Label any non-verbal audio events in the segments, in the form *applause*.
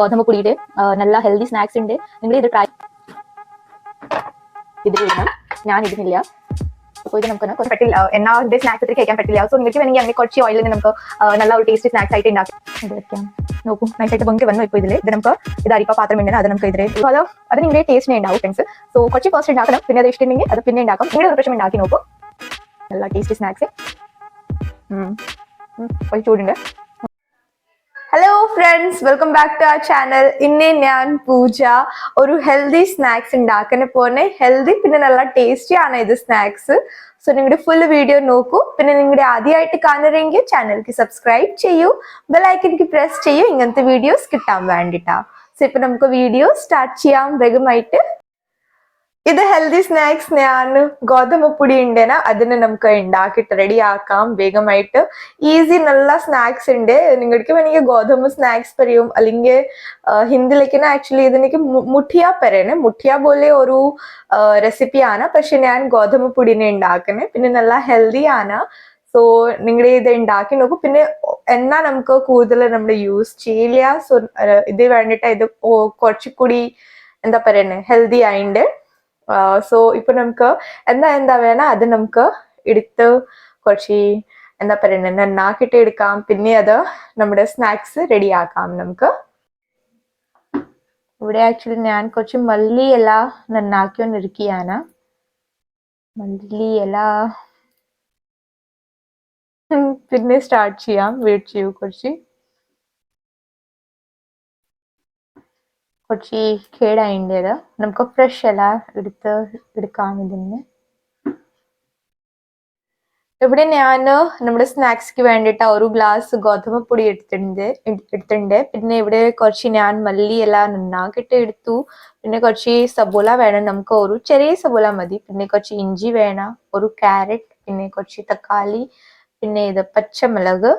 ഗോതമ്പ് പൊടിയുടെ നല്ല ഹെൽത്തി സ്നാക്സ് ഉണ്ട്. നിങ്ങൾ ഇത് ട്രൈ ഇത് ഇടണം ഞാൻ ഇടുന്നില്ല അപ്പോൾ ഇത് നമുക്ക് കുറച്ച് പറ്റില്ല. എന്നാ ഇത് സ്നാക്സ് ഇത്തിരി കഴിക്കാൻ പറ്റില്ല. സോ നിങ്ങൾക്ക് വേണമെങ്കിൽ അങ്ങനെ കുറച്ച് ഓയിലിൽ നിന്ന് നമുക്ക് നല്ല ഒരു ടേസ്റ്റ് സ്നാക്സ് ആയിട്ട് ഉണ്ടാക്കാം വെക്കാം. നോക്കും നൈസായിട്ട് പൊങ്കി വന്നു ഇപ്പോൾ ഇതിൽ ഇത് നമുക്ക് ഇത് അരിപ്പ പാത്രം ഉണ്ടെങ്കിൽ അത് നമുക്ക് ഇതിൽ അത് അത് നിങ്ങളുടെ ടേസ്റ്റിനെ ഉണ്ടാവും ഫ്രണ്ട്സ് സോ കുറച്ച് ഫസ്റ്റ് ഉണ്ടാക്കണം. പിന്നെ അത് ഇഷ്ടമുണ്ടെങ്കിൽ അത് പിന്നെ ഉണ്ടാക്കാം. നിങ്ങളുടെ ഒരു പ്രശ്നം ഉണ്ടാക്കി നോക്കും. നല്ല ടേസ്റ്റി സ്നാക്സ് ഒരു ചൂടുണ്ട്. Hello friends welcome back to our channel ഇന്നേ ഞാൻ പൂജ ഒരു ഹെൽത്തി സ്നാക്സ് ഉണ്ടാക്കുന്ന പോലെ ഹെൽത്തി പിന്നെ നല്ല ടേസ്റ്റി ആണ് ഇത് സ്നാക്സ് സോ നിങ്ങളുടെ ഫുൾ വീഡിയോ നോക്കൂ. പിന്നെ നിങ്ങളുടെ ആദ്യമായിട്ട് കാണുന്നെങ്കിൽ ചാനലിക്ക് സബ്സ്ക്രൈബ് ചെയ്യൂ. ബെലൈക്കനിക്ക് പ്രസ് ചെയ്യൂ. ഇങ്ങനത്തെ വീഡിയോസ് കിട്ടാൻ വേണ്ടിട്ടാ. സോ ഇപ്പൊ നമുക്ക് വീഡിയോ സ്റ്റാർട്ട് ചെയ്യാം. വേഗമായിട്ട് ഇത് ഹെൽത്തി സ്നാക്സ് ഞാൻ ഗോതമ്പുടി പൊടി ഉണ്ടേന അതിനെ നമുക്ക് ഉണ്ടാക്കിട്ട് റെഡി ആക്കാം. വേഗമായിട്ട് ഈസി നല്ല സ്നാക്സ് ഉണ്ട്. നിങ്ങൾക്ക് വേണമെങ്കിൽ ഗോതമ്പ് സ്നാക്സ് പറയും അല്ലെങ്കിൽ ഹിന്ദിയിലേക്ക് ആക്ച്വലി ഇതിനേക്ക് മുഠിയ പറയണേ. മുഠിയ പോലെ ഒരു റെസിപ്പി ആണ്. പക്ഷെ ഞാൻ ഗോതമ്പ് പൊടിനെ ഉണ്ടാക്കുന്നത് പിന്നെ നല്ല ഹെൽത്തി ആണ്. സോ നിങ്ങളുടെ ഇത് ഉണ്ടാക്കി നോക്കും. പിന്നെ എന്നാ നമുക്ക് കൂടുതൽ നമ്മൾ യൂസ് ചെയ്യില്ല സോ ഇത് വേണ്ടിട്ട് ഇത് കുറച്ചുകൂടി എന്താ പറയണേ? ഹെൽത്തി ആയിണ്ട്. സോ ഇപ്പൊ നമുക്ക് എന്താ എന്താ വേണം അത് നമുക്ക് എടുത്ത് കുറച്ച് എന്താ പറയുന്നത് നന്നാക്കിയിട്ട് എടുക്കാം. പിന്നെ അത് നമ്മുടെ സ്നാക്സ് റെഡി ആക്കാം നമുക്ക്. ഇവിടെ ആക്ച്വലി ഞാൻ കുറച്ച് മല്ലി ഇല നന്നാക്കിക്കൊണ്ടിരിക്കുകയാണ് മല്ലി ഇല. പിന്നെ സ്റ്റാർട്ട് ചെയ്യാം. വെയിറ്റ് ചെയ്യൂ കുറച്ച്. കുറച്ച് കേടായിന്റെത് നമുക്ക് ഫ്രഷ് ഇല എടുത്ത് എടുക്കാം ഇതിന് ഇവിടെ ഞാൻ നമ്മുടെ സ്നാക്സ്ക്ക് വേണ്ടിയിട്ട് ഒരു ഗ്ലാസ് ഗോതമ്പ് പൊടി എടുത്തിട്ടുണ്ട് എടുത്തിട്ടുണ്ട്. പിന്നെ ഇവിടെ കുറച്ച് ഞാൻ മല്ലി എല്ലാം നന്നാക്കിയിട്ട് എടുത്തു. പിന്നെ കുറച്ച് സബോള വേണം നമുക്ക് ഒരു ചെറിയ സബോള മതി. പിന്നെ കുറച്ച് ഇഞ്ചി വേണം ഒരു ക്യാരറ്റ് പിന്നെ കുറച്ച് തക്കാളി പിന്നെ ഇത് പച്ചമുളക്.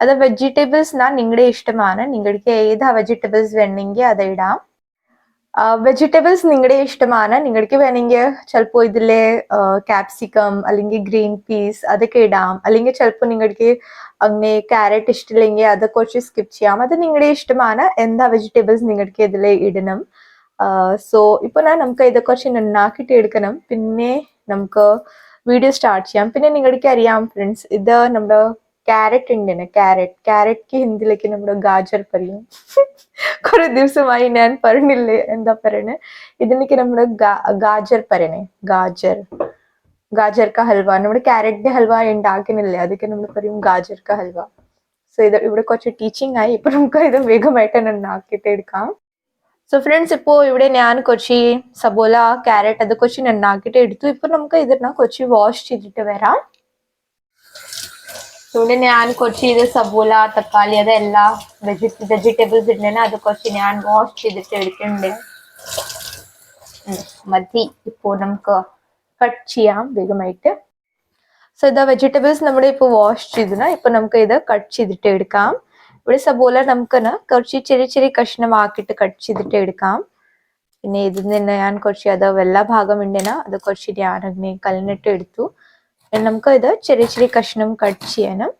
അത് വെജിറ്റബിൾസ് നിങ്ങളുടെ ഇഷ്ടമാണ്. നിങ്ങൾക്ക് ഏതാ വെജിറ്റബിൾസ് വേണമെങ്കിൽ അത് ഇടാം. വെജിറ്റബിൾസ് നിങ്ങളുടെ ഇഷ്ടമാണ്. നിങ്ങൾക്ക് വേണമെങ്കിൽ ചിലപ്പോൾ ഇതിലെ ക്യാപ്സിക്കം അല്ലെങ്കിൽ ഗ്രീൻ പീസ് അതൊക്കെ ഇടാം. അല്ലെങ്കിൽ ചിലപ്പോൾ നിങ്ങൾക്ക് അങ്ങനെ ക്യാരറ്റ് ഇഷ്ടമില്ലെങ്കിൽ അത് കുറച്ച് സ്കിപ്പ് ചെയ്യാം. അത് നിങ്ങളുടെ ഇഷ്ടമാണ്. എന്താ വെജിറ്റബിൾസ് നിങ്ങൾക്ക് ഇതിൽ ഇടണം? സോ ഇപ്പൊ ഞാൻ നമുക്ക് ഇത് കുറച്ച് നന്നാക്കിയിട്ട് എടുക്കണം പിന്നെ നമുക്ക് വീഡിയോ സ്റ്റാർട്ട് ചെയ്യാം. പിന്നെ നിങ്ങൾക്ക് അറിയാം ഫ്രണ്ട്സ് ഇത് നമ്മുടെ ക്യാരറ്റ് ഉണ്ട് ക്യാരറ്റ് ക്യാരറ്റ് ഹിന്ദിയിലേക്ക് നമ്മുടെ ഗാജർ പറയും. കുറെ ദിവസമായി ഞാൻ പറഞ്ഞില്ലേ എന്താ പറയണേ? ഇതിനൊക്കെ നമ്മുടെ ഗാജർ പറയണേ. ഗാജർ. ഗാജർ കാ ഹൽവ. നമ്മുടെ ക്യാരറ്റിന്റെ ഹൽവ ഉണ്ടാക്കുന്നില്ലേ അതൊക്കെ നമ്മൾ പറയും ഗാജർ കാ ഹൽവ. സോ ഇത് ഇവിടെ കുറച്ച് ടീച്ചിങ് ആയി ഇപ്പൊ നമുക്ക് ഇത് വേഗമായിട്ട് തന്നെ ഉണ്ടാക്കിയിട്ട് എടുക്കാം. സോ ഫ്രണ്ട്സ് ഇപ്പോ ഇവിടെ ഞാൻ കുറച്ച് സബോല ക്യാരറ്റ് അത് കുറച്ച് നന്നാക്കിയിട്ട് എടുത്തു. ഇപ്പൊ നമുക്ക് ഇതിനെ കുറച്ച് വാഷ് ചെയ്തിട്ട് വരാം. ഇവിടെ ഞാൻ കുറച്ച് ഇത് സബൂല തക്കാളി അതെല്ലാം വെജി വെജിറ്റബിൾസ് ഇടണേ അത് കുറച്ച് ഞാൻ വാഷ് ചെയ്തിട്ട് എടുക്കുന്നുണ്ട് മതി. ഇപ്പോ നമുക്ക് കട്ട് ചെയ്യാം വേഗമായിട്ട്. സോ ഇതാ വെജിറ്റബിൾസ് നമ്മുടെ ഇപ്പോൾ വാഷ് ചെയ്തിന് ഇപ്പൊ നമുക്ക് ഇത് കട്ട് ചെയ്തിട്ട് എടുക്കാം. ഇവിടെ സബോല നമുക്ക് കുറച്ച് ചെറിയ ചെറിയ കഷ്ണമാക്കിയിട്ട് കട്ട് ചെയ്തിട്ട് എടുക്കാം. പിന്നെ ഇതിൽ നിന്ന് ഞാൻ കുറച്ച് അത് വെള്ള ഭാഗം ഉണ്ടേന അത് കുറച്ച് ഞാൻ അങ്ങനെ കലനിട്ട് എടുത്തു. നമുക്ക് ഇത് ചെറിയ ചെറിയ കഷ്ണം കട്ട് ചെയ്യണം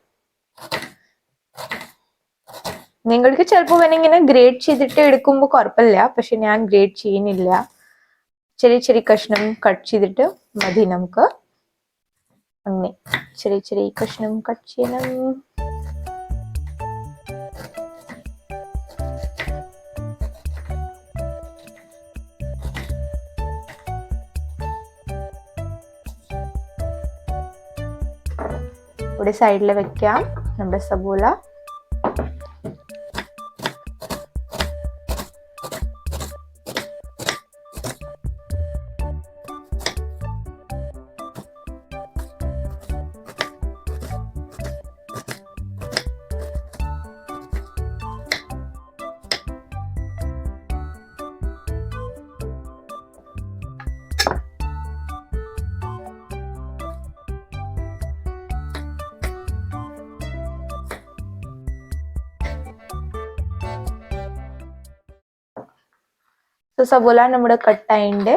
നിങ്ങൾക്ക് ചിലപ്പോൾ വേണമെങ്കിൽ ഇങ്ങനെ ഗ്രേഡ് ചെയ്തിട്ട് എടുക്കുമ്പോൾ കുഴപ്പമില്ല പക്ഷെ ഞാൻ ഗ്രേഡ് ചെയ്യുന്നില്ല. ചെറിയ ചെറിയ കഷ്ണം കട്ട് ചെയ്തിട്ട് മതി നമുക്ക്. അങ്ങനെ. ചെറിയ ചെറിയ കഷ്ണം കട്ട് ചെയ്യണം. ഇവിടെ സൈഡിൽ വെക്കാം. നമ്മുടെ സബോല സോ സബോല നമ്മുടെ കട്ടായിണ്ട്?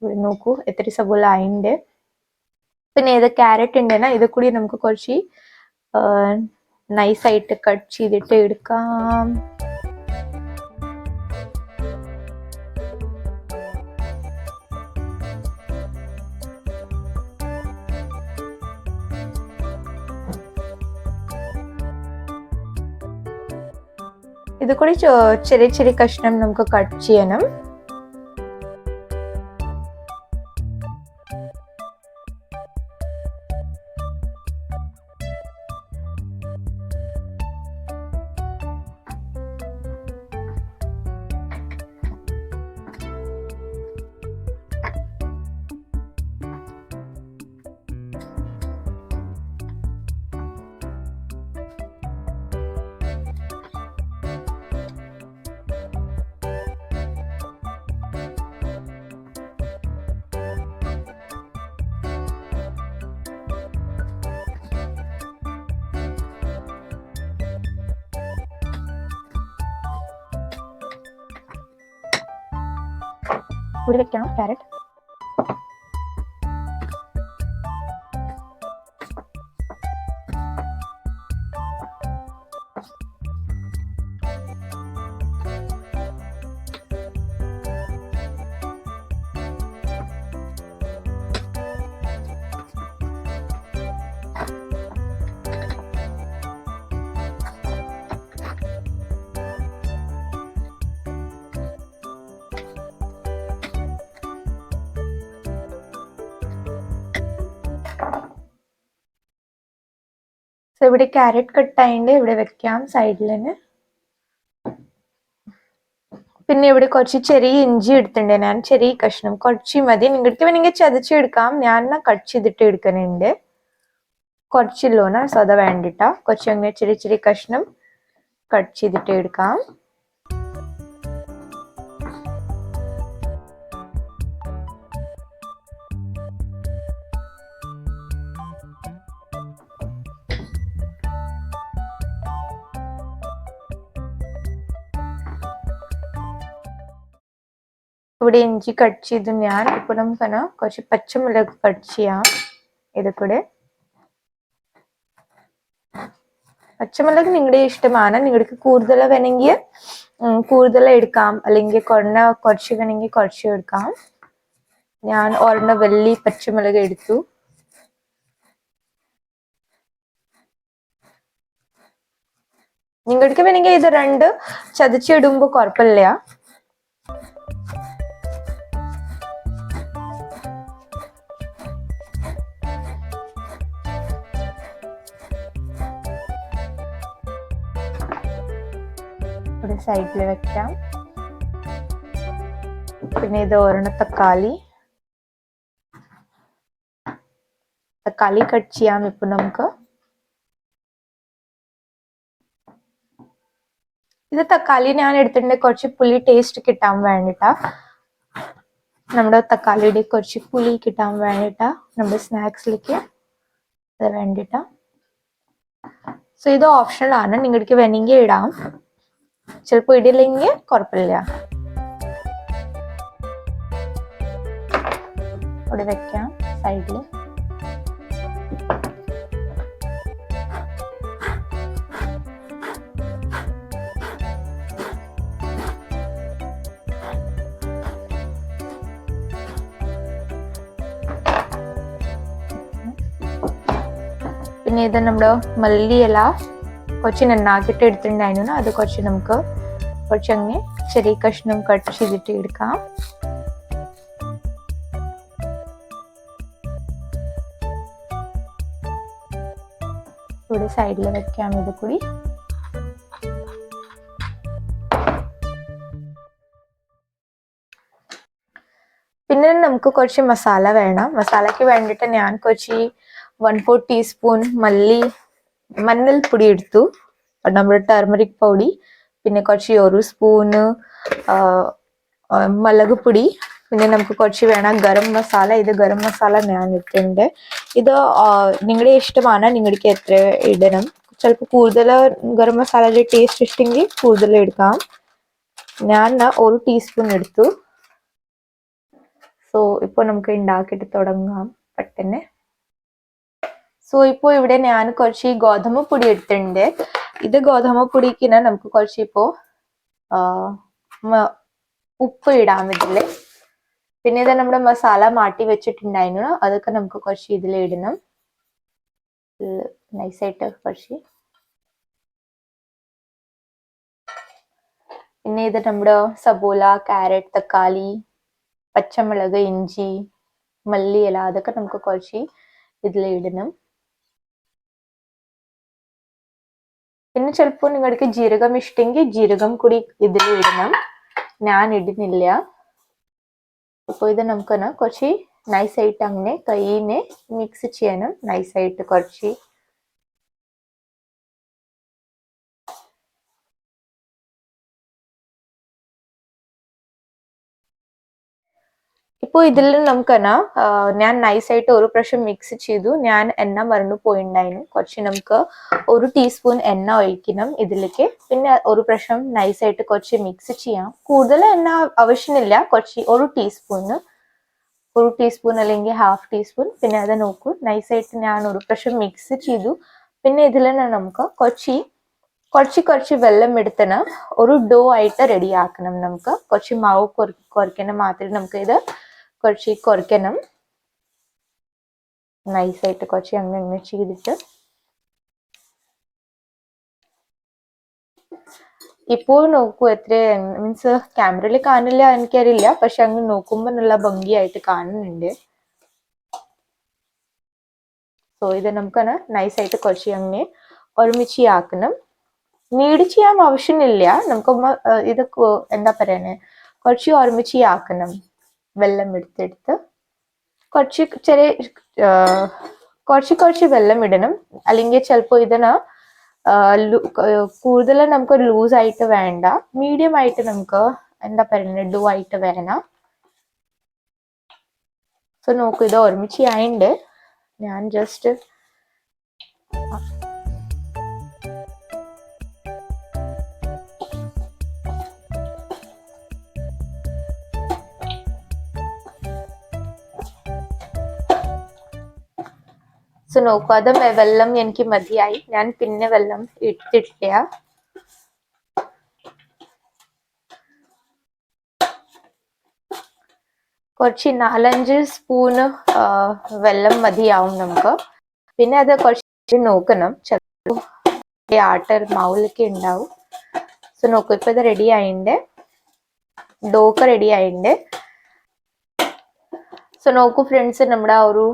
ഇവിടെ നോക്കൂ എത്ര സബോല ആയിണ്ട്? പിന്നെ ഇത് ക്യാരറ്റ് ഉണ്ടെന്നാ ഇത് കൂടി നമുക്ക് കുറച്ച് നൈസായിട്ട് കട്ട് ചെയ്തിട്ട് എടുക്കാം. ഇത് കൂടി ചെറിയ ചെറിയ കഷ്ണം നമുക്ക് കട്ട് ചെയ്യണം. ഇവിടെ വെക്കണം ക്യാരറ്റ് സോ ഇവിടെ ക്യാരറ്റ് കട്ട് ആയിട്ട് ഇവിടെ വെക്കാം സൈഡിൽ തന്നെ പിന്നെ ഇവിടെ കുറച്ച് ചെറിയ ഇഞ്ചി എടുത്തിട്ടുണ്ട് ഞാൻ. ചെറിയ കഷ്ണം. കുറച്ച് മതി. നിങ്ങൾക്ക് വേണമെങ്കിൽ ചതച്ചെടുക്കാം ഞാൻ കട്ട് ചെയ്തിട്ട് എടുക്കുന്നുണ്ട് കുറച്ചില്ലോന സോ അത് വേണ്ടിട്ട. കുറച്ച് അങ്ങനെ ചെറിയ ചെറിയ കഷ്ണം കട്ട് ചെയ്തിട്ട് എടുക്കാം. ഇവിടെ ഇഞ്ചി കട്ട് ചെയ്ത് ഞാൻ. ഇപ്പൊ നമുക്കന കുറച്ച് പച്ചമുളക് കട്ട് ചെയ്യാം. ഇത് കൂടെ. പച്ചമുളക് നിങ്ങളുടെ ഇഷ്ടമാണ്. നിങ്ങൾക്ക് കൂടുതൽ വേണമെങ്കിൽ കൂടുതൽ എടുക്കാം. അല്ലെങ്കിൽ കുറഞ്ഞ കുറച്ച് വേണമെങ്കിൽ കുറച്ച് എടുക്കാം. ഞാൻ ഒരെണ്ണ വലിയ പച്ചമുളക് എടുത്തു. നിങ്ങൾക്ക് വേണമെങ്കിൽ ഇത് രണ്ട് ചതച്ചിടുമ്പോ കുഴപ്പമില്ല. ഒരു സൈഡിൽ വെക്കാം. പിന്നെ ഇത് ഒരെണ്ണ തക്കാളി. തക്കാളി കട്ട് ചെയ്യാം ഇപ്പൊ നമുക്ക്. ഇത് തക്കാളി ഞാൻ എടുത്തിട്ടുണ്ട്. കുറച്ച് പുളി ടേസ്റ്റ് കിട്ടാൻ വേണ്ടിട്ടാ. നമ്മുടെ തക്കാളിയുടെ കുറച്ച് പുളി കിട്ടാൻ വേണ്ടിട്ടാ നമ്മുടെ സ്നാക്സിലേക്ക് അത് വേണ്ടിട്ടാ. സോ ഇത് ഓപ്ഷണൽ ആണ്. നിങ്ങൾക്ക് വേണമെങ്കിൽ ഇടാം. ചിലപ്പോൾ ഇടില്ലെങ്കിൽ കുഴപ്പമില്ല. ഇവിടെ വെക്കാം സൈഡിൽ പിന്നെ ഇത് നമ്മുടെ മല്ലിയില. കുറച്ച് നന്നാക്കിയിട്ട് എടുത്തിട്ടുണ്ടായിരുന്നു. അത് കുറച്ച് നമുക്ക് കുറച്ച് അങ്ങനെ ചെറിയ കഷ്ണം കട്ട് ചെയ്തിട്ട് എടുക്കാം. ഇവിടെ സൈഡിൽ വെക്കാം ഇത് കൂടി. പിന്നെ നമുക്ക് കുറച്ച് മസാല വേണം. മസാലയ്ക്ക് വേണ്ടിയിട്ട് ഞാൻ കുറച്ച് വൺ ഫോർ ടീസ്പൂൺ മല്ലി മഞ്ഞൾപ്പൊടി എടുത്തു. നമ്മുടെ ടർമറിക് പൗഡി പിന്നെ കുറച്ച് ഒരു സ്പൂണ് മുളക് പൊടി പിന്നെ നമുക്ക് കുറച്ച് വേണം ഗരം മസാല. ഇത് ഗരം മസാല ഞാൻ ഇട്ടിട്ടുണ്ട്. ഇത് നിങ്ങളുടെ ഇഷ്ടമാണ്. നിങ്ങൾക്ക് എത്ര ഇടണം. ചിലപ്പോൾ കൂടുതൽ ഗരം മസാലയുടെ ടേസ്റ്റ് ഇഷ്ടമെങ്കിൽ കൂടുതൽ എടുക്കാം. ഞാൻ ഒരു ടീസ്പൂൺ എടുത്തു. സോ ഇപ്പോൾ നമുക്ക് ഉണ്ടാക്കിയിട്ട് തുടങ്ങാം. പെട്ടെന്ന്. സോ ഇപ്പോൾ ഇവിടെ ഞാൻ കുറച്ച് ഗോതമ്പ് പൊടി എടുത്തിട്ടുണ്ട്. ഇത് ഗോതമ്പ് പൊടിക്കിന് നമുക്ക് കുറച്ച് ഇപ്പോൾ ഉപ്പ് ഇടാൻ ഇതിൽ പിന്നെ ഇത് നമ്മുടെ മസാല മാറ്റി വെച്ചിട്ടുണ്ടായിരുന്നു. അതൊക്കെ നമുക്ക് കുറച്ച് ഇതിൽ ഇടണം. നൈസായിട്ട് കുറച്ച്. പിന്നെ ഇത് നമ്മുടെ സബോല കാരറ്റ് തക്കാളി പച്ചമുളക് ഇഞ്ചി മല്ലിയില അതൊക്കെ നമുക്ക് കുറച്ച് ഇതിൽ ഇടണം. പിന്നെ ചിലപ്പോൾ നിങ്ങൾക്ക് ജീരകം ഇഷ്ടമെങ്കിൽ ജീരകം കൂടി ഇതിൽ ഇടണം. ഞാൻ ഇടുന്നില്ല. അപ്പോൾ ഇത് നമുക്കൊന്ന് കുറച്ച് നൈസായിട്ട് അങ്ങനെ കൈയിനെ മിക്സ് ചെയ്യണം നൈസായിട്ട് കുറച്ച് ഇപ്പോൾ ഇതിൽ നമുക്കെന്നാ ഞാൻ നൈസായിട്ട് ഒരു പ്രാവശ്യം മിക്സ് ചെയ്തു. ഞാൻ എണ്ണ മറന്നു പോയിണ്ടായിരുന്നു കുറച്ച് നമുക്ക് ഒരു ടീസ്പൂൺ എണ്ണ ഒഴിക്കണം ഇതിലേക്ക്. പിന്നെ ഒരു പ്രാവശ്യം നൈസായിട്ട് കുറച്ച് മിക്സ് ചെയ്യാം. കൂടുതൽ എണ്ണ ആവശ്യമില്ല. കുറച്ച് ഒരു ടീസ്പൂണ് ഒരു ടീസ്പൂൺ അല്ലെങ്കിൽ ഹാഫ് ടീസ്പൂൺ പിന്നെ അത് നോക്കൂ. നൈസായിട്ട് ഞാൻ ഒരു പ്രാവശ്യം മിക്സ് ചെയ്തു. പിന്നെ ഇതിൽ തന്നെ നമുക്ക് കുറച്ച് കുറച്ച് കുറച്ച് വെള്ളം എടുത്തിന് ഒരു ഡോ ആയിട്ട് റെഡിയാക്കണം നമുക്ക്. കുറച്ച് മാവ് കുറയ്ക്കണം മാത്രമേ നമുക്ക് ഇത് കുറച്ച് കുറയ്ക്കണം. നൈസായിട്ട് കുറച്ച് അങ്ങനെ അങ്ങനെ ചെയ്തിട്ട് ഇപ്പോൾ നോക്കൂ എത്ര മീൻസ് ക്യാമറയിൽ കാണില്ല എനിക്കറിയില്ല. പക്ഷെ അങ്ങ് നോക്കുമ്പോൾ നല്ല ഭംഗിയായിട്ട് കാണുന്നുണ്ട്. സോ ഇത് നമുക്ക് നൈസായിട്ട് കുറച്ച് അങ്ങനെ ഒരുമിച്ച് ആക്കണം. നീട് ചെയ്യാൻ ആവശ്യമില്ല. നമുക്ക് ഇത് എന്താ പറയണേ? കുറച്ച് ഒരുമിച്ച് ആക്കണം. വെള്ളം എടുത്തെടുത്ത് കുറച്ച് ചെറിയ കുറച്ച് കുറച്ച് വെള്ളം ഇടണം. അല്ലെങ്കിൽ ചിലപ്പോൾ ഇതിന് കൂടുതലും നമുക്ക് ലൂസ് ആയിട്ട് വേണ്ട. മീഡിയം ആയിട്ട് നമുക്ക് എന്താ പറയുന്നത് ഡൂ ആയിട്ട് വരണം. സോ നോക്കൂ ഇത് ഒരുമിച്ച് ആയിണ്ട്. ഞാൻ ജസ്റ്റ് സോ നോക്കൂ അത് വെ- വെള്ളം എനിക്ക് മതിയായി. ഞാൻ പിന്നെ വെള്ളം ഇട്ടിട്ടില്ല. കുറച്ച് നാലഞ്ച് സ്പൂണ് വെള്ളം മതിയാവും നമുക്ക്. പിന്നെ അത് കുറച്ച് നോക്കണം. ചിലപ്പോൾ ആട്ടർ മാവിലൊക്കെ ഉണ്ടാവും. സോ നോക്കൂ ഇപ്പൊ ഇത് റെഡി ആയിണ്ട്. ഡോക്ക് റെഡി ആയിണ്ട്. സോ നോക്കൂ ഫ്രണ്ട്സ് നമ്മുടെ ഒരു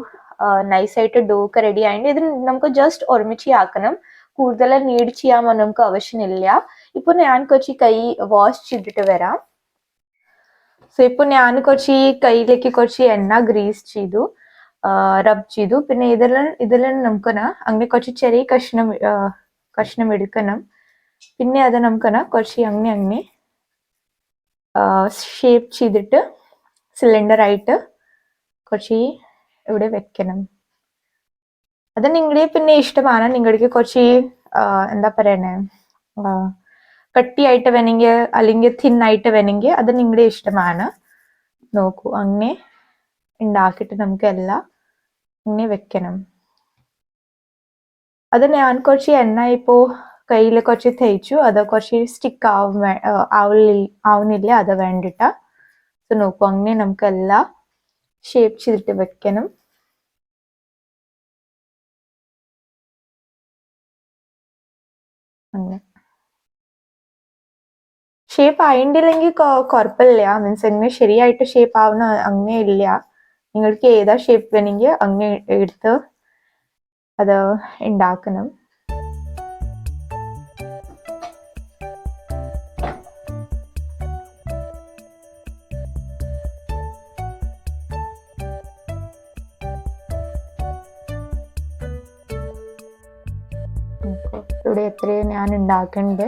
നൈസായിട്ട് ഡോ ഒക്കെ റെഡി ആയിട്ട് ഇത് നമുക്ക് ജസ്റ്റ് ഒരുമിച്ച് ആക്കണം. കൂടുതൽ നീഡ് ചെയ്യാൻ നമുക്ക് ആവശ്യമില്ല. ഇപ്പൊ ഞാൻ കുറച്ച് കൈ വാഷ് ചെയ്തിട്ട് വരാം. സോ ഇപ്പൊ ഞാൻ കുറച്ച് ഈ കൈയിലേക്ക് കുറച്ച് എണ്ണ ഗ്രീസ് ചെയ്തു. റബ് ചെയ്തു. പിന്നെ ഇതിലെല്ലാം ഇതിലെല്ലാം നമുക്ക് അങ്ങനെ കുറച്ച് ചെറിയ കഷ്ണം കഷ്ണം എടുക്കണം. പിന്നെ അത് നമുക്ക് കുറച്ച് അങ്ങനെ അങ്ങനെ ഷേപ്പ് ചെയ്തിട്ട് സിലിണ്ടർ ആയിട്ട് കുറച്ച് ഇവിടെ വെക്കണം? അത് നിങ്ങളുടെ പിന്നെ ഇഷ്ടമാണ്. നിങ്ങൾക്ക് കുറച്ച് എന്താ പറയണേ? കട്ടിയായിട്ട് വേണമെങ്കിൽ അല്ലെങ്കിൽ തിൻ ആയിട്ട് വേണമെങ്കിൽ അത് നിങ്ങളുടെ ഇഷ്ടമാണ്. നോക്കൂ അങ്ങനെ ഉണ്ടാക്കിയിട്ട് നമുക്ക് എല്ലാം ഇങ്ങനെ വെക്കണം. അത് ഞാൻ കുറച്ച് എണ്ണ ഇപ്പോൾ കയ്യിൽ കുറച്ച് തേച്ചു. അത് കുറച്ച് സ്റ്റിക്ക് ആവും ആവുന്നില്ല അത് വേണ്ടിട്ടാ. നോക്കൂ അങ്ങനെ നമുക്ക് എല്ലാം ഷേപ്പ് ചെയ്തിട്ട് വെക്കണം. അങ്ങനെ. ഷേപ്പ് ആയിട്ടില്ലെങ്കിൽ കുഴപ്പമില്ല മീൻസ് എങ്ങനെ ശരിയായിട്ട് ഷേപ്പ് ആവുന്ന അങ്ങനെ ഇല്ല നിങ്ങൾക്ക് ഏതാ ഷേപ്പ് വേണമെങ്കിൽ അങ്ങനെ എടുത്ത് അത് ഉണ്ടാക്കണം. ഞാൻ ഉണ്ടാക്കുന്നുണ്ട്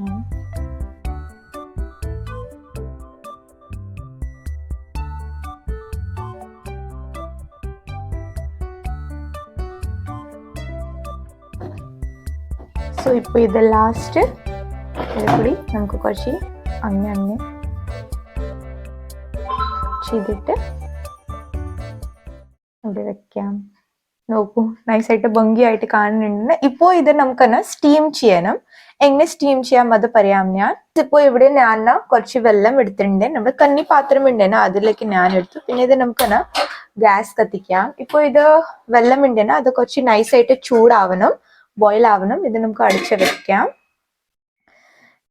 ഉം. സോ ഇപ്പോൾ ഇത് ലാസ്റ്റ് കൂടി നമുക്ക് കുറച്ച് അങ്ങനെ അങ്ങനെ ചെയ്തിട്ട് ഇവിടെ വെക്കാം. നോക്കൂ നൈസായിട്ട് ഭംഗിയായിട്ട് കാണുന്നുണ്ട്. ഇപ്പോൾ ഇത് നമുക്കെന്നെ സ്റ്റീം ചെയ്യണം. എങ്ങനെ സ്റ്റീം ചെയ്യാം അത് പറയാം ഞാൻ. ഇപ്പോൾ ഇവിടെ ഞാൻ കുറച്ച് വെള്ളം എടുത്തിട്ടുണ്ട്. നമ്മുടെ കന്നി പാത്രം ഉണ്ടേന അതിലേക്ക് ഞാൻ എടുത്തു. പിന്നെ ഇത് നമുക്കൊന്ന് ഗ്യാസ് കത്തിക്കാം. ഇപ്പോൾ ഇത് വെള്ളം ഉണ്ടേന അത് കുറച്ച് നൈസായിട്ട് ചൂടാവണം. ബോയിൽ ആവണം. ഇത് നമുക്ക് അടിച്ച് വെക്കാം.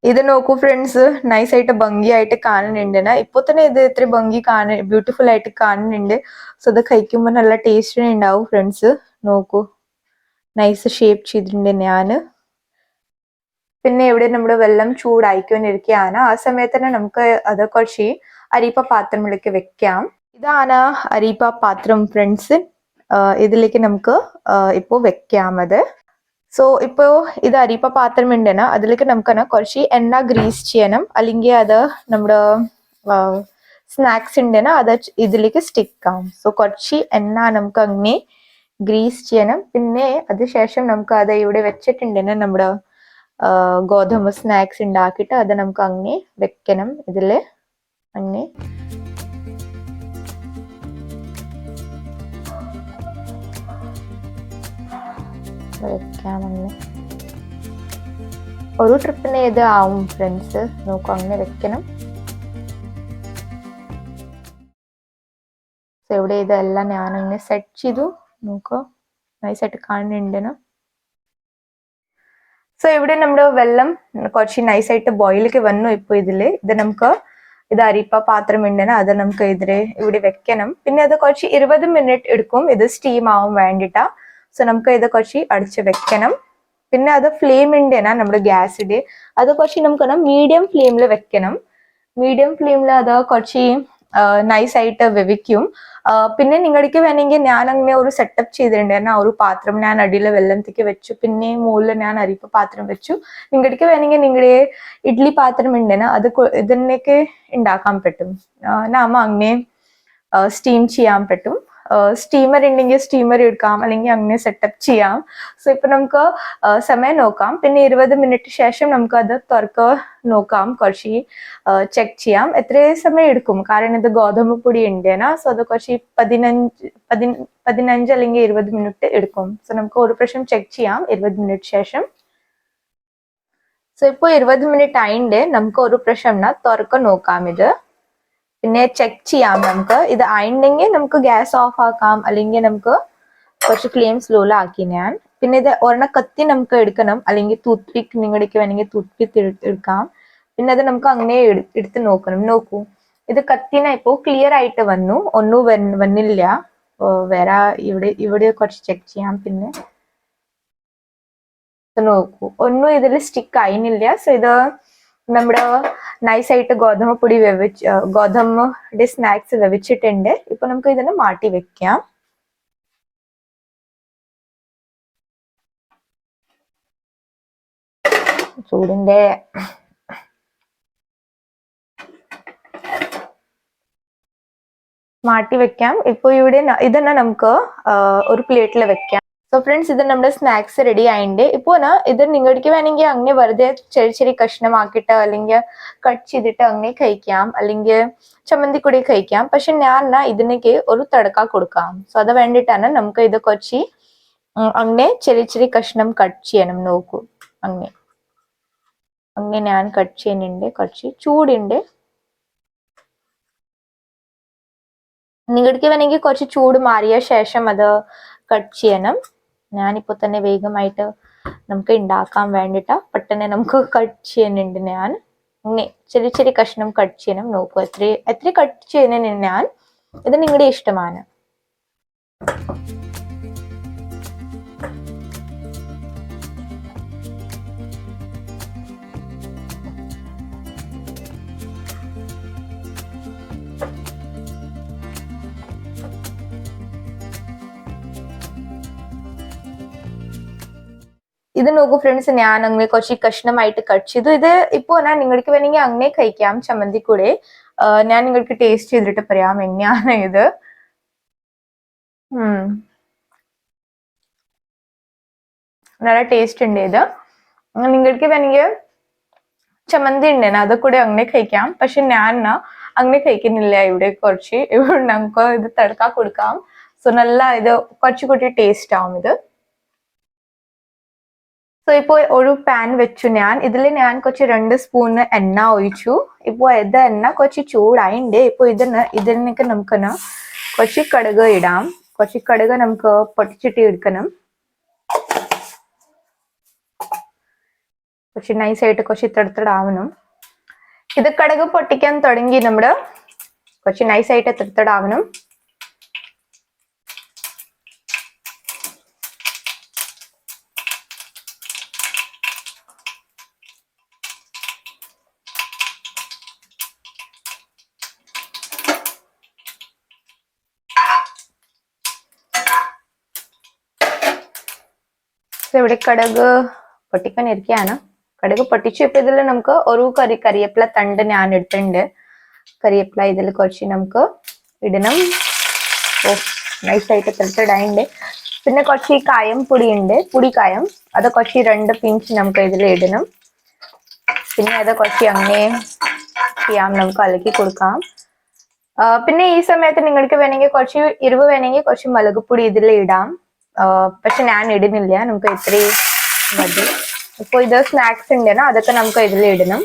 ഇത് നോക്കൂ ഫ്രണ്ട്സ് നൈസ് ആയിട്ട് ഭംഗിയായിട്ട് കാണുന്നുണ്ട് ഇപ്പൊ തന്നെ ഇത് ഇത്ര ഭംഗി കാണ ബ്യൂട്ടിഫുൾ ആയിട്ട് കാണുന്നുണ്ട്. സോ ഇത് കഴിക്കുമ്പോൾ നല്ല ടേസ്റ്റ് ഉണ്ടാവും ഫ്രണ്ട്സ് നോക്കൂ. നൈസ് ഷേപ്പ് ചെയ്തിട്ടുണ്ട് ഞാൻ. പിന്നെ ഇവിടെ നമ്മുടെ വെള്ളം ചൂടായിക്കൊണ്ടിരിക്കുകയാണ്. ആ സമയത്ത് തന്നെ നമുക്ക് അത് കുറച്ച് അരിപ്പ പാത്രങ്ങളിലേക്ക് വെക്കാം. ഇതാണ് അരിപ്പ പാത്രം ഫ്രണ്ട്സ് ഇതിലേക്ക് നമുക്ക് ഇപ്പോൾ വെക്കാം അത്. സോ ഇപ്പോ ഇത് അരിപ്പ പാത്രം ഉണ്ടെന്ന. അതിലേക്ക് നമുക്ക് കുറച്ച് എണ്ണ ഗ്രീസ് ചെയ്യണം. അല്ലെങ്കിൽ അത് നമ്മുടെ സ്നാക്സ് ഉണ്ടെന്ന് അത് ഇതിലേക്ക് സ്റ്റിക്ക് ആവും. സോ കുറച്ച് എണ്ണ നമുക്ക് അങ്ങനെ ഗ്രീസ് ചെയ്യണം. പിന്നെ അതിനുശേഷം നമുക്ക് അത് ഇവിടെ വെച്ചിട്ടുണ്ടെന്ന് നമ്മുടെ ഗോതമ്പ് സ്നാക്സ് ഉണ്ടാക്കിയിട്ട് അത് നമുക്ക് അങ്ങനെ വെക്കണം. ഇതിൽ അങ്ങനെ വെക്കാം അങ്ങനെ ഒരു ട്രിപ്പിന് ഇത് ആവും ഫ്രണ്ട്സ് നോക്കും അങ്ങനെ വെക്കണം. എവിടെ ഇവിടെ ഇതെല്ലാം ഞാനങ്ങനെ സെറ്റ് ചെയ്തു. നോക്കൂ നൈസായിട്ട് കാണുന്നുണ്ടെന്ന് സോ ഇവിടെ നമ്മുടെ വെള്ളം കുറച്ച് നൈസായിട്ട് ബോയിലേക്ക് വന്നു ഇപ്പൊ ഇതിൽ. ഇത് നമുക്ക് ഇത് അരിപ്പ പാത്രം ഉണ്ടെന്ന് അത് നമുക്ക് ഇതിൽ ഇവിടെ വെക്കണം. പിന്നെ അത് കുറച്ച് ഇരുപത് മിനിറ്റ് എടുക്കും. ഇത് സ്റ്റീം ആവും വേണ്ടിട്ടാ. സോ നമുക്ക് ഇത് കുറച്ച് അടിച്ച് വെക്കണം. പിന്നെ അത് ഫ്ലെയിം ഉണ്ടെന്നാ നമ്മുടെ ഗ്യാസിന്റെ അത് കുറച്ച് നമുക്ക് മീഡിയം ഫ്ലെയിമിൽ വെക്കണം. മീഡിയം ഫ്ലെയിമിൽ അത് കുറച്ച് നൈസ് ആയിട്ട് വെവിക്കും. പിന്നെ നിങ്ങൾക്ക് വേണമെങ്കിൽ ഞാൻ അങ്ങനെ ഒരു സെറ്റപ്പ് ചെയ്തിട്ടുണ്ടായിരുന്നു. ആ ഒരു പാത്രം ഞാൻ അടിയിൽ വെള്ളത്തേക്ക് വെച്ചു. പിന്നെ മുകളിൽ ഞാൻ അരിപ്പ് പാത്രം വെച്ചു. നിങ്ങൾക്ക് വേണമെങ്കിൽ നിങ്ങളുടെ ഇഡ്ഡലി പാത്രം ഉണ്ടെന്ന് അത് ഇതിനൊക്കെ ഉണ്ടാക്കാൻ പറ്റും. നാമ അങ്ങനെ സ്റ്റീം ചെയ്യാൻ പറ്റും. സ്റ്റീമർ ഉണ്ടെങ്കിൽ സ്റ്റീമർ എടുക്കാം അല്ലെങ്കിൽ അങ്ങനെ സെറ്റപ്പ് ചെയ്യാം. സോ ഇപ്പൊ നമുക്ക് സമയം നോക്കാം. പിന്നെ ഇരുപത് മിനിറ്റ് ശേഷം നമുക്ക് അത് തുറക്ക നോക്കാം. കുറച്ച് ചെക്ക് ചെയ്യാം. എത്ര സമയം എടുക്കും? കാരണം ഇത് ഗോതമ്പ് പൊടി ഉണ്ടേനാ സോ അത് കുറച്ച് പതിനഞ്ച് പതിന പതിനഞ്ച് അല്ലെങ്കിൽ ഇരുപത് മിനിറ്റ് എടുക്കും. സോ നമുക്ക് ഒരു പ്രാവശ്യം ചെക്ക് ചെയ്യാം. ഇരുപത് മിനിറ്റ് ശേഷം. സോ ഇപ്പൊ ഇരുപത് മിനിറ്റ് ആയിണ്ട്. നമുക്ക് ഒരു പ്രശ്നം തുറക്ക നോക്കാം ഇത്. പിന്നെ ചെക്ക് ചെയ്യാം നമുക്ക്. ഇത് ആയിട്ടുണ്ടെങ്കിൽ നമുക്ക് ഗ്യാസ് ഓഫ് ആക്കാം. അല്ലെങ്കിൽ നമുക്ക് കുറച്ച് ഫ്ലെയിം സ്ലോയിൽ ആക്കി ഞാൻ. പിന്നെ ഇത് ഒരെണ്ണം കത്തി നമുക്ക് എടുക്കണം. അല്ലെങ്കിൽ ടൂത്ത് പിക്ക് നിങ്ങളുടെ വേണമെങ്കിൽ പിക്ക് എടുക്കാം. പിന്നെ അത് നമുക്ക് അങ്ങനെ എടു- എടുത്ത് നോക്കണം. നോക്കൂ. ഇത് കത്തിന ഇപ്പോൾ ക്ലിയർ ആയിട്ട് വന്നു. ഒന്നും വന്ന- വന്നില്ല. വേറെ ഇവിടെ ഇവിടെ കുറച്ച് ചെക്ക് ചെയ്യാം. പിന്നെ നോക്കൂ. ഒന്നും ഇതിൽ സ്റ്റിക്ക് ആയിന്നില്ല സോ ഇത് നമ്മുടെ നൈസായിട്ട് ഗോതമ്പ് പൊടി വെവിച്ച് ഗോതമ്പിന്റെ സ്നാക്സ് വെവിച്ചിട്ടുണ്ട്. ഇപ്പൊ നമുക്ക് ഇതിനെ മാറ്റി വെക്കാം. ചൂടിന്റെ മാറ്റി വെക്കാം. ഇപ്പൊ ഇവിടെ ഇതന്നെ നമുക്ക് ഒരു പ്ലേറ്റിൽ വെക്കാം. സോ ഫ്രണ്ട്സ് ഇത് നമ്മുടെ സ്നാക്സ് റെഡി ആയിട്ടുണ്ട് ഇപ്പോ നാ ഇത് നിങ്ങൾക്ക് വേണമെങ്കിൽ അങ്ങനെ വെറുതെ ചെറിയ ചെറിയ കഷ്ണമാക്കിയിട്ട് അല്ലെങ്കിൽ കട്ട് ചെയ്തിട്ട് അങ്ങനെ കഴിക്കാം. അല്ലെങ്കിൽ ചമ്മന്തി കൂടി കഴിക്കാം. പക്ഷെ ഞാൻ ന ഇതിനേക്ക് ഒരു തടക്ക കൊടുക്കാം. സോ അത് വേണ്ടിയിട്ടാണ് നമുക്ക് ഇത് കുറച്ച് അങ്ങനെ ചെറിയ ചെറിയ കഷ്ണം കട്ട് ചെയ്യണം. നോക്കൂ. അങ്ങനെ. അങ്ങനെ ഞാൻ കട്ട് ചെയ്യുന്നുണ്ട്. കുറച്ച് ചൂടുണ്ട്. നിങ്ങൾക്ക് വേണമെങ്കിൽ കുറച്ച് ചൂട് മാറിയ ശേഷം അത് കട്ട് ചെയ്യണം. ഞാനിപ്പോ തന്നെ വേഗമായിട്ട് നമുക്ക് ഉണ്ടാക്കാൻ വേണ്ടിട്ട്. പെട്ടെന്ന് നമുക്ക് കട്ട് ചെയ്യുന്നുണ്ട് ഞാൻ. ഇങ്ങനെ ചെറിയ ചെറിയ കഷ്ണം കട്ട് ചെയ്യണം. നോക്കൂ എത്ര എത്ര കട്ട് ചെയ്യുന്ന ഞാൻ. ഇത് നിങ്ങളുടെ ഇഷ്ടമാണ്. ഇത് നോക്കൂ ഫ്രണ്ട്സ് ഞാൻ അങ്ങനെ കുറച്ച് കഷ്ണമായിട്ട് കട്ട് ചെയ്തു. ഇത് ഇപ്പോ ഞാൻ നിങ്ങൾക്ക് വേണമെങ്കിൽ അങ്ങനെ കഴിക്കാം ചമ്മന്തി കൂടെ. ഞാൻ നിങ്ങൾക്ക് ടേസ്റ്റ് ചെയ്തിട്ട് പറയാം എങ്ങനെയാണ് ഇത്. നല്ല ടേസ്റ്റ് ഉണ്ട് ഇത്. നിങ്ങൾക്ക് വേണമെങ്കിൽ ചമ്മന്തി ഉണ്ടേന അത് കൂടെ അങ്ങനെ കഴിക്കാം. പക്ഷെ ഞാൻ അങ്ങനെ കഴിക്കുന്നില്ല ഇവിടെ കുറച്ച്. ഇവിടെ നമുക്ക് ഇത് തടുക്ക കൊടുക്കാം. സോ നല്ല ഇത് കുറച്ചുകൂടി ടേസ്റ്റ് ആവും ഇത്. സോ ഇപ്പോൾ ഒരു പാൻ വെച്ചു ഞാൻ. ഇതിൽ ഞാൻ കുറച്ച് രണ്ട് സ്പൂൺ എണ്ണ ഒഴിച്ചു. ഇപ്പൊ ഇത് എണ്ണ കുറച്ച് ചൂടായിണ്ട്. ഇപ്പൊ ഇതിന് ഇതിനൊക്കെ നമുക്ക് കുറച്ച് കടുക് ഇടാം. കുറച്ച് കടുക് നമുക്ക് പൊട്ടിച്ചിട്ട് എടുക്കണം. കുറച്ച് നൈസായിട്ട് കുറച്ച് ഇത്തടത്തിടാവണം ഇത് കടുക് പൊട്ടിക്കാൻ തുടങ്ങി. നമ്മുടെ കുറച്ച് നൈസായിട്ട് ഇത്തടത്തിടാവണം ഇവിടെ കടുക് പൊട്ടിക്കാൻ ഇരിക്കുകയാണ് കടുക് പൊട്ടിച്ചു ഇപ്പൊ ഇതിൽ നമുക്ക് ഒരു കറി കറിവേപ്പില തണ്ട് ഞാൻ എടുത്തിട്ടുണ്ട്. കറിവേപ്പില ഇതിൽ കുറച്ച് നമുക്ക് ഇടണം. ഓ നൈസായിട്ട് തെളിച്ചിടാനുണ്ട് പിന്നെ കുറച്ച് കായം പൊടി ഉണ്ട്. പൊടിക്കായം അത് കുറച്ച് രണ്ട് പിഞ്ച് നമുക്ക് ഇതിൽ ഇടണം. പിന്നെ അത് കുറച്ച് അങ്ങനെ ചെയ്യാം. നമുക്ക് അലക്കി കൊടുക്കാം. പിന്നെ ഈ സമയത്ത് നിങ്ങൾക്ക് വേണമെങ്കിൽ കുറച്ച് എരിവ് വേണമെങ്കിൽ കുറച്ച് മുളക് പൊടി ഇതിൽ ഇടാം. പക്ഷെ ഞാൻ ഇടുന്നില്ല. നമുക്ക് ഇത്രയും മതി. ഇപ്പൊ ഇത് സ്നാക്സ് ഉണ്ടെന്നാ? അതൊക്കെ നമുക്ക് ഇതിൽ ഇടണം.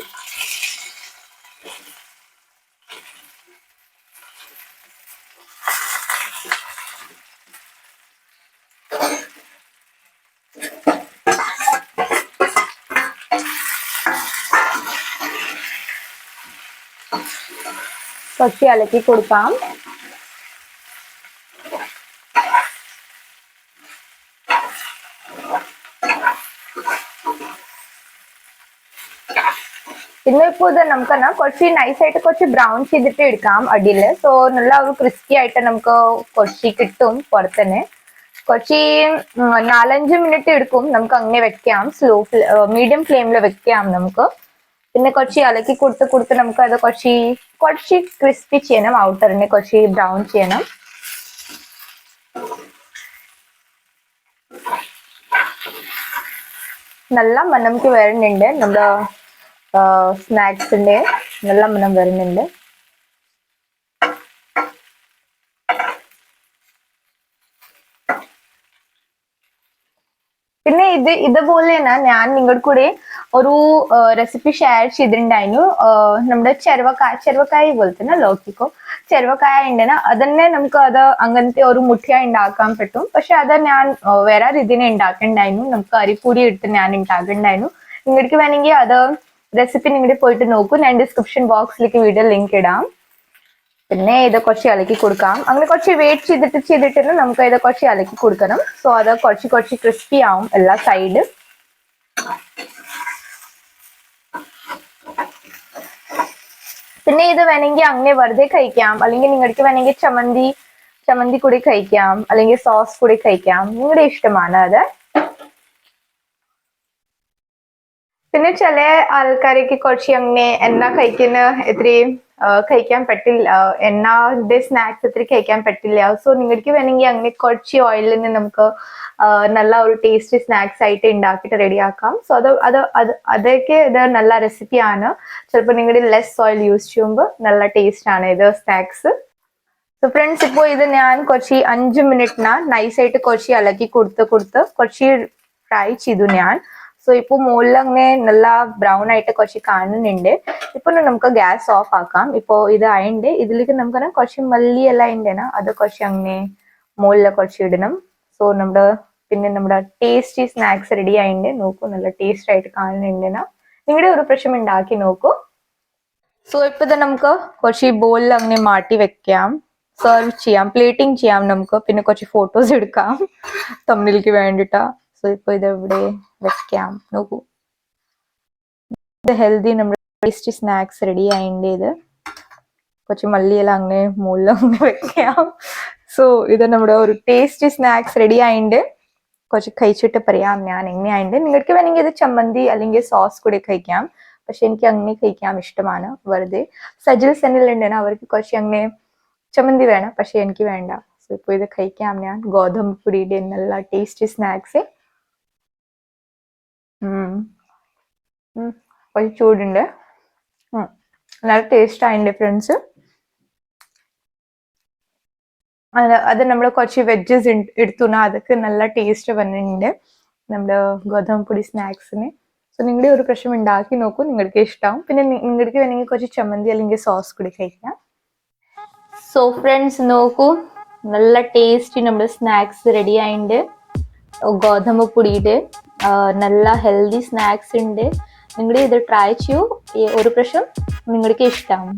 കുറച്ച് ഇളക്കി കൊടുക്കാം. പിന്നെ ഇപ്പൊ ഇത് നമുക്കെന്നാ കുറച്ച് നൈസ് ആയിട്ട് കുറച്ച് ബ്രൗൺ ചെയ്തിട്ട് എടുക്കാം അടിയിൽ. സോ നല്ല ഒരു ക്രിസ്പി ആയിട്ട് നമുക്ക് കുറച്ച് കിട്ടും പുറത്തന്നെ കുറച്ച് നാലഞ്ച് മിനിറ്റ് എടുക്കും. നമുക്ക് അങ്ങനെ വെക്കാം. സ്ലോ മീഡിയം ഫ്ലെയിമിൽ വെക്കാം നമുക്ക്. പിന്നെ കുറച്ച് ഇളക്കി കൊടുത്ത് കൊടുത്ത് നമുക്ക് അത് കുറച്ച് കുറച്ച് ക്രിസ്പി ചെയ്യണം. ഔട്ടറിനെ കുറച്ച് ബ്രൗൺ ചെയ്യണം. നല്ല മണ്ണമുക്ക് വരുന്നുണ്ട്. നമ്മുടെ സ്നാക്സിന്റെ നല്ല മണം വരുന്നുണ്ട് പിന്നെ ഇത് ഇതുപോലെ തന്നെ ഞാൻ നിങ്ങളുടെ കൂടെ ഒരു റെസിപ്പി ഷെയർ ചെയ്തിട്ടുണ്ടായിരുന്നു. നമ്മുടെ ചെറുവക്കായ ചെറുവക്കായ പോലെ തന്നെ ലോക്കിക്കോ. ചെറുവക്കായ ഉണ്ടെന്ന്. അതന്നെ നമുക്ക് അത് അങ്ങനത്തെ ഒരു മുട്ടിയായി ഉണ്ടാക്കാൻ പറ്റും. പക്ഷെ അത് ഞാൻ വേറെ രീതിയിൽ ഉണ്ടാക്കണ്ടായിരുന്നു നമുക്ക് അരിപ്പൊടി എടുത്ത് ഞാൻ ഉണ്ടാക്കണ്ടായിരുന്നു നിങ്ങൾക്ക് വേണമെങ്കിൽ അത് റെസിപ്പി നിങ്ങൾ പോയിട്ട് നോക്കൂ. ഞാൻ ഡിസ്ക്രിപ്ഷൻ ബോക്സിലേക്ക് വീഡിയോ ലിങ്ക് ഇടാം. പിന്നെ ഇത് കുറച്ച് ഇളക്കി കൊടുക്കാം. അങ്ങനെ കുറച്ച് വെയിറ്റ് ചെയ്തിട്ട് ചെയ്തിട്ട് നമുക്ക് ഇത് കുറച്ച് ഇളക്കി കൊടുക്കണം. സോ അത് കുറച്ച് കുറച്ച് ക്രിസ്പി ആവും എല്ലാ സൈഡ് പിന്നെ ഇത് വേണമെങ്കിൽ അങ്ങനെ വെറുതെ കഴിക്കാം. അല്ലെങ്കിൽ നിങ്ങൾക്ക് വേണമെങ്കിൽ ചമ്മന്തി ചമ്മന്തി കൂടി കഴിക്കാം. അല്ലെങ്കിൽ സോസ് കൂടി കഴിക്കാം. നിങ്ങളുടെ ഇഷ്ടമാണ് അത്. പിന്നെ ചില ആൾക്കാരേക്ക് കുറച്ച് അങ്ങനെ എണ്ണ കഴിക്കുന്ന ഇത്രയും കഴിക്കാൻ പറ്റില്ല. എണ്ണന്റെ സ്നാക്സ് ഇത്ര കഴിക്കാൻ പറ്റില്ല. സോ നിങ്ങൾക്ക് വേണമെങ്കിൽ അങ്ങനെ കുറച്ച് ഓയിലിൽ നിന്ന് നമുക്ക് നല്ല ഒരു ടേസ്റ്റി സ്നാക്സ് ആയിട്ട് ഉണ്ടാക്കിയിട്ട് റെഡിയാക്കാം സോ അത് അത് അത് അതൊക്കെ ഇത് നല്ല റെസിപ്പി ആണ്. ചിലപ്പോൾ നിങ്ങളുടെ ലെസ് ഓയിൽ യൂസ് ചെയ്യുമ്പോൾ നല്ല ടേസ്റ്റ് ആണ് ഇത് സ്നാക്സ് സോ ഫ്രണ്ട്സ് ഇപ്പോൾ ഇത് ഞാൻ കുറച്ച് അഞ്ച് മിനിറ്റിനാ നൈസായിട്ട് കുറച്ച് ഇളക്കി കൊടുത്ത് കൊടുത്ത് കുറച്ച് ഫ്രൈ ചെയ്തു ഞാൻ. സോ ഇപ്പൊ മുകളിൽ അങ്ങനെ നല്ല ബ്രൗൺ ആയിട്ട് കുറച്ച് കാണുന്നുണ്ട്. ഇപ്പൊ നമുക്ക് ഗ്യാസ് ഓഫ് ആക്കാം. ഇപ്പൊ ഇത് ആയിണ്ട് ഇതിലേക്ക് നമുക്ക് കുറച്ച് മല്ലി എല്ലാം ഉണ്ടേനാ അത് കുറച്ച് അങ്ങനെ മുകളിൽ കുറച്ച് ഇടണം. സോ നമ്മുടെ പിന്നെ നമ്മുടെ ടേസ്റ്റി സ്നാക്സ് റെഡി ആയിണ്ട്. നോക്കൂ നല്ല ടേസ്റ്റ് ആയിട്ട് കാണുന്നുണ്ടെന്നാ നിങ്ങളുടെ ഒരു പ്രശ്നം ഉണ്ടാക്കി നോക്കൂ. സോ ഇപ്പൊ ഇത് നമുക്ക് കുറച്ച് ബോളിൽ അങ്ങനെ മാറ്റി വെക്കാം. സെർവ് ചെയ്യാം. പ്ലേറ്റിംഗ് ചെയ്യാം നമുക്ക്. പിന്നെ കുറച്ച് ഫോട്ടോസ് എടുക്കാം. *laughs* തമ്മിലേക്ക് വേണ്ടിട്ടാ. സോ ഇപ്പൊ ഇത് നോക്കൂ. ഇത് ഹെൽത്തി നമ്മുടെ ടേസ്റ്റി സ്നാക്സ് റെഡി ഇത്. കുറച്ച് മല്ലിയെല്ലാം അങ്ങനെ മുകളിൽ വെക്കാം. സോ ഇത് നമ്മുടെ ഒരു ടേസ്റ്റി സ്നാക്സ് റെഡി ആയിണ്ട്. കുറച്ച് കഴിച്ചിട്ട് പറയാം ഞാൻ എങ്ങനെയായിട്ട് നിങ്ങൾക്ക് വേണമെങ്കിൽ ഇത് ചമ്മന്തി അല്ലെങ്കിൽ സോസ് കൂടി കഴിക്കാം. പക്ഷെ എനിക്ക് അങ്ങനെ കഴിക്കാൻ ഇഷ്ടമാണ് വെറുതെ. സജിൽ സെന്നിലുണ്ടെന്ന് അവർക്ക് കുറച്ച് അങ്ങനെ ചമ്മന്തി വേണം. പക്ഷെ എനിക്ക് വേണ്ട. സോ ഇപ്പോൾ ഇത് കഴിക്കാം ഞാൻ. ഗോതമ്പ് പൊടിയുടെ നല്ല ടേസ്റ്റി സ്നാക്സ് കുറച്ച് ചൂടുണ്ട്. നല്ല ടേസ്റ്റ് അതിന്റെ ഫ്രണ്ട്സ് അത് നമ്മൾ കുറച്ച് വെജസ് എടുത്തു അതൊക്കെ നല്ല ടേസ്റ്റ് വന്നിട്ടുണ്ട് നമ്മുടെ ഗോതമ്പൊടി സ്നാക്സിന് സോ നിങ്ങളുടെ ഒരു പ്രശ്നം ഉണ്ടാക്കി നോക്കൂ നിങ്ങൾക്ക് ഇഷ്ടമാവും പിന്നെ നിങ്ങൾക്ക് വേണമെങ്കിൽ കുറച്ച് ചമ്മന്തി അല്ലെങ്കിൽ സോസ് കൂടി കഴിക്കാം. സോ ഫ്രണ്ട്സ് നോക്കൂ. നല്ല ടേസ്റ്റി നമ്മുടെ സ്നാക്സ് റെഡി ആയിട്ടുണ്ട് ഗോതമ്പ് പൊടിയുടെ ആ, നല്ല ഹെൽത്തി സ്നാക്സ് ഉണ്ട്. നിങ്ങൾ ഇത് ട്രൈ ചെയ്യൂ. ഒരു പ്രശ്നം നിങ്ങൾക്ക് ഇഷ്ടമാവും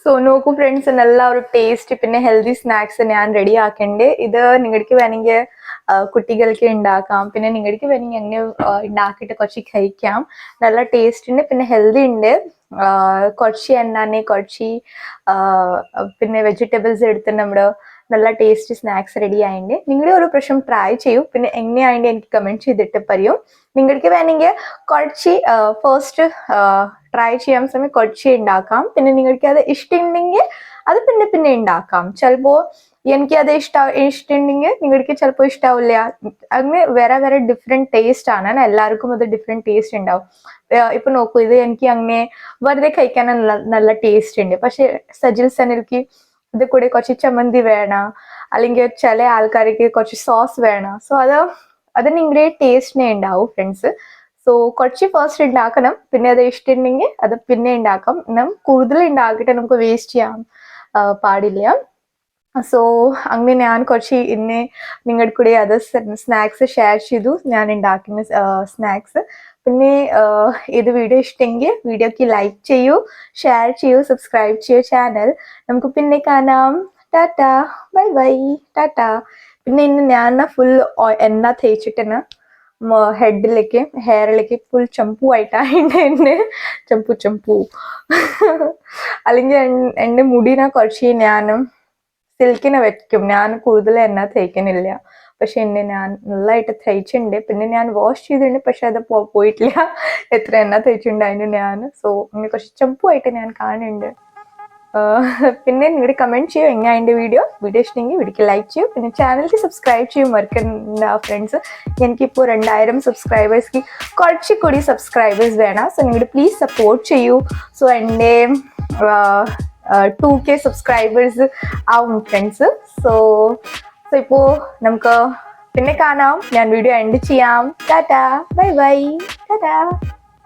സോ നോക്കൂ ഫ്രണ്ട്സ് നല്ല ഒരു ടേസ്റ്റ് പിന്നെ ഹെൽത്തി സ്നാക്സ് ഞാൻ റെഡി ആക്കണ്ട്. ഇത് നിങ്ങൾക്ക് വേണമെങ്കിൽ കുട്ടികൾക്ക് ഉണ്ടാക്കാം. പിന്നെ നിങ്ങൾക്ക് വേണമെങ്കിൽ അങ്ങനെ ഉണ്ടാക്കിയിട്ട് കുറച്ച് കഴിക്കാം. നല്ല ടേസ്റ്റ് ഉണ്ട് പിന്നെ ഹെൽത്തി ഉണ്ട്. കുറച്ച് എണ്ണാനെ കുറച്ച് പിന്നെ വെജിറ്റബിൾസ് എടുത്ത് നമ്മുടെ നല്ല ടേസ്റ്റ് സ്നാക്സ് റെഡി ആയിട്ട് നിങ്ങളുടെ ഒരു പ്രാവശ്യം ട്രൈ ചെയ്യൂ. പിന്നെ എങ്ങനെയായിട്ട് എനിക്ക് കമന്റ് ചെയ്തിട്ട് പറയൂ. നിങ്ങൾക്ക് വേണമെങ്കിൽ കുറച്ച് ഫസ്റ്റ് ട്രൈ ചെയ്യാൻ സമയം കുറച്ച് ഉണ്ടാക്കാം പിന്നെ നിങ്ങൾക്ക് അത് ഇഷ്ടമുണ്ടെങ്കിൽ അത് പിന്നെ പിന്നെ ഉണ്ടാക്കാം ചിലപ്പോൾ എനിക്ക് അത് ഇഷ്ട ഇഷ്ടമുണ്ടെങ്കിൽ നിങ്ങൾക്ക് ചിലപ്പോൾ ഇഷ്ടാവില്ല. അങ്ങനെ വേറെ വേറെ ഡിഫറെന്റ് ടേസ്റ്റ് ആണ്. എല്ലാവർക്കും അത് ഡിഫറെന്റ് ടേസ്റ്റ് ഉണ്ടാവും ഇപ്പൊ നോക്കൂ ഇത് എനിക്ക് അങ്ങനെ വെറുതെ കഴിക്കാൻ നല്ല ടേസ്റ്റ് ഉണ്ട് പക്ഷെ സജിൽ സനിൽക്ക് ഇത് കൂടെ കുറച്ച് ചമ്മന്തി വേണം. അല്ലെങ്കിൽ ചില ആൾക്കാർക്ക് കുറച്ച് സോസ് വേണം. സോ അത് അത് നിങ്ങളുടെ ടേസ്റ്റിനെ ഉണ്ടാവും ഫ്രണ്ട്സ് സോ കുറച്ച് ഫസ്റ്റ് ഉണ്ടാക്കണം. പിന്നെ അത് ഇഷ്ടമുണ്ടെങ്കിൽ അത് പിന്നെ ഉണ്ടാക്കാം. നം കൂടുതൽ ഉണ്ടാക്കിയിട്ട് നമുക്ക് വേസ്റ്റ് ചെയ്യാൻ പാടില്ല. സോ അങ്ങനെ ഞാൻ കുറച്ച് ഇന്ന് നിങ്ങളുടെ കൂടെ അത് സ്നാക്സ് ഷെയർ ചെയ്തു. ഞാൻ ഉണ്ടാക്കുന്ന സ്നാക്സ് പിന്നെ ഇത് വീഡിയോ ഇഷ്ടമെങ്കിൽ വീഡിയോക്ക് ലൈക്ക് ചെയ്യൂ ഷെയർ ചെയ്യൂ സബ്സ്ക്രൈബ് ചെയ്യൂ ചാനൽ. നമുക്ക് പിന്നെ കാണാം. ടാറ്റ. Bye bye. ടാറ്റ. പിന്നെ ഇന്ന് ഞാൻ ഫുൾ എണ്ണ തേച്ചിട്ടാണ്. ഹെഡിലേക്ക് ഹെയറിലേക്ക് ഫുൾ ചമ്പു ആയിട്ടാണ് എന്നെ ചമ്പു ചമ്പു അല്ലെങ്കിൽ എൻ- എന്റെ മുടിനെ കുറച്ച് ഞാനും സിൽക്കിനെ വെക്കും. ഞാൻ കൂടുതൽ എണ്ണ തേക്കുന്നില്ല പക്ഷെ എന്നെ ഞാൻ നല്ലതായിട്ട് തയ്ച്ചിട്ടുണ്ട് പിന്നെ ഞാൻ വാഷ് ചെയ്തിട്ടുണ്ട് പക്ഷെ അത് പോയിട്ടില്ല. എത്ര എണ്ണ തയ്ച്ചിട്ടുണ്ടായിരുന്നു ഞാൻ. സോ അങ്ങനെ കുറച്ച് ചെമ്പുമായിട്ട് ഞാൻ കാണുന്നുണ്ട്. പിന്നെ നിങ്ങൾ കമന്റ് ചെയ്യൂ എങ്ങനെ അതിന്റെ വീഡിയോ വീഡിയോ ഇഷ്ടമെങ്കിൽ വീഡിയോക്ക് ലൈക്ക് ചെയ്യൂ. പിന്നെ ചാനലിൽ സബ്സ്ക്രൈബ് ചെയ്യും മറക്കണ്ട ഫ്രണ്ട്സ് എനിക്കിപ്പോൾ രണ്ടായിരം സബ്സ്ക്രൈബേഴ്സ്ക്ക് കുറച്ച് കൂടി സബ്സ്ക്രൈബേഴ്സ് വേണം. സോ നിങ്ങൾ പ്ലീസ് സപ്പോർട്ട് ചെയ്യൂ. സോ എന്റെ ടു കെ സബ്സ്ക്രൈബേഴ്സ് ആവും ഫ്രണ്ട്സ് സോ സോ ഇപ്പോ നമുക്ക് പിന്നെ കാണാം. ഞാൻ വീഡിയോ എൻഡ് ചെയ്യാം. Tata bye bye tata